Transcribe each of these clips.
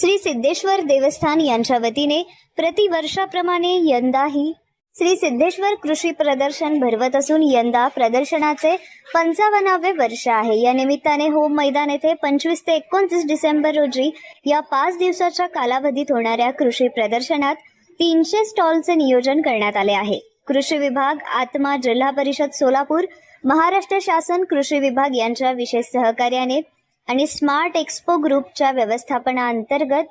श्री सिद्धेश्वर देवस्थान यांच्या वतीने प्रतिवर्षाप्रमाणे यंदाही श्री सिद्धेश्वर कृषी प्रदर्शन भरवत असून यंदा प्रदर्शनाचे पंचावन्नावे वर्ष आहे. या निमित्ताने होम मैदान येथे पंचवीस ते एकोणतीस डिसेंबर रोजी या पाच दिवसाच्या कालावधीत होणाऱ्या कृषी प्रदर्शनात तीनशे स्टॉलचे नियोजन करण्यात आले आहे. कृषी विभाग आत्मा जिल्हा परिषद सोलापूर महाराष्ट्र शासन कृषी विभाग यांच्या विशेष सहकार्याने आणि स्मार्ट एक्सपो ग्रुपच्या व्यवस्थापनाअंतर्गत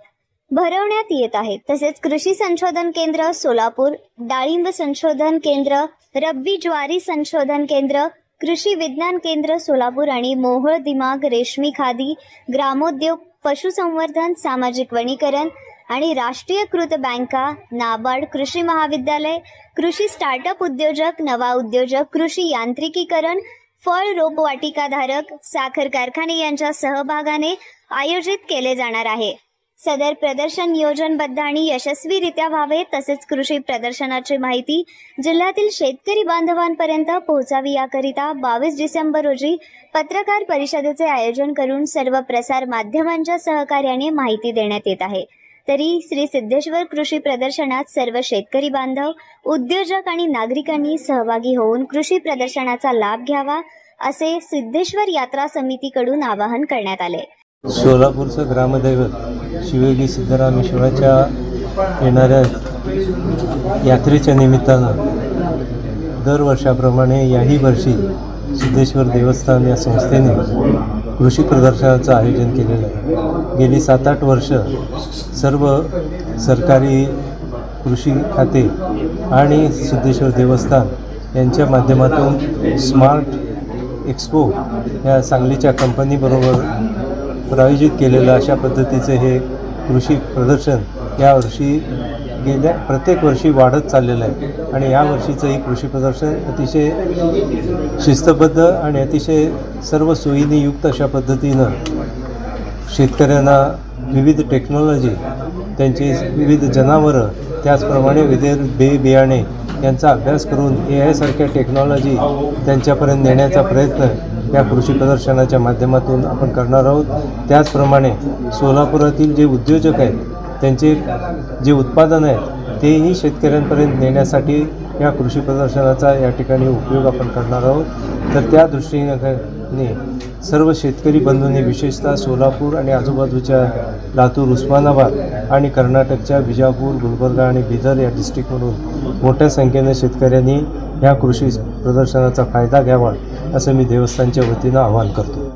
भरवण्यात येत आहे. तसेच कृषी संशोधन केंद्र सोलापूर डाळिंब संशोधन केंद्र रब्बी ज्वारी संशोधन केंद्र कृषी विज्ञान केंद्र सोलापूर आणि मोहोळ दिमाग रेशमी खादी ग्रामोद्योग पशुसंवर्धन सामाजिक वनीकरण आणि राष्ट्रीयकृत बँका नाबार्ड कृषी महाविद्यालय कृषी स्टार्टअप उद्योजक नवा उद्योजक कृषी यांत्रिकीकरण फळ रोपवाटिकाधारक साखर कारखाने यांच्या सहभागाने आयोजित केले जाणार आहे. सदर प्रदर्शन नियोजनबद्ध आणि यशस्वीरित्या व्हावे तसेच कृषी प्रदर्शनाची माहिती जिल्ह्यातील शेतकरी बांधवांपर्यंत पोहोचावी याकरिता बावीस डिसेंबर रोजी पत्रकार परिषदेचे आयोजन करून सर्व प्रसार माध्यमांच्या सहकार्याने माहिती देण्यात येत आहे. तरी श्री सिद्धेश्वर कृषी प्रदर्शनात सर्व शेतकरी बांधव उद्योजक आणि नागरिकांनी सहभागी होऊन कृषी प्रदर्शनाचा लाभ घ्यावा असे सिद्धेश्वर यात्रा समितीकडून आवाहन करण्यात आले. सोलापूरचं ग्रामदैवत शिवयोगी सिद्धरामेश्वराच्या येणाऱ्या यात्रेच्या निमित्तानं दरवर्षाप्रमाणे याही वर्षी सिद्धेश्वर देवस्थान या संस्थेने कृषी प्रदर्शनाचं आयोजन केलेलं आहे. गेली सात आठ वर्ष सर्व सरकारी कृषी खाते आणि सिद्धेश्वर देवस्थान यांच्या माध्यमातून स्मार्ट एक्सपो या सांगलीच्या कंपनीबरोबर प्रायोजित केलेलं अशा पद्धतीचे हे कृषी प्रदर्शन यावर्षी गेल्या प्रत्येक वर्षी वाढत चाललेलं आहे. आणि यावर्षीचं ही कृषी प्रदर्शन अतिशय शिस्तबद्ध आणि अतिशय सर्व सोयीने युक्त अशा पद्धतीनं शेतकऱ्यांना विविध टेक्नॉलॉजी त्यांची विविध जनावरं त्याचप्रमाणे विविध बे बियाणे यांचा अभ्यास करून ए आयसारख्या टेक्नॉलॉजी त्यांच्यापर्यंत नेण्याचा प्रयत्न या कृषी प्रदर्शनाच्या माध्यमातून आपण करणार आहोत. त्याचप्रमाणे सोलापुरातील जे उद्योजक आहेत त्यांचे जे उत्पादन आहे तेही शेतकऱ्यांपर्यंत नेण्यासाठी या कृषी प्रदर्शनाचा या ठिकाणी उपयोग आपण करणार आहोत. तर त्या दृष्टीने सर्व शेतकरी बंधूंनी विशेषतः सोलापूर आणि आजूबाजूच्या लातूर उस्मानाबाद आणि कर्नाटकच्या विजापूर गुलबर्गा आणि बिदर या डिस्ट्रिक्टमधून मोठ्या संख्येने शेतकऱ्यांनी ह्या कृषी प्रदर्शनाचा फायदा घ्यावा असं मी देवस्थानच्या वतीनं आवाहन करतो.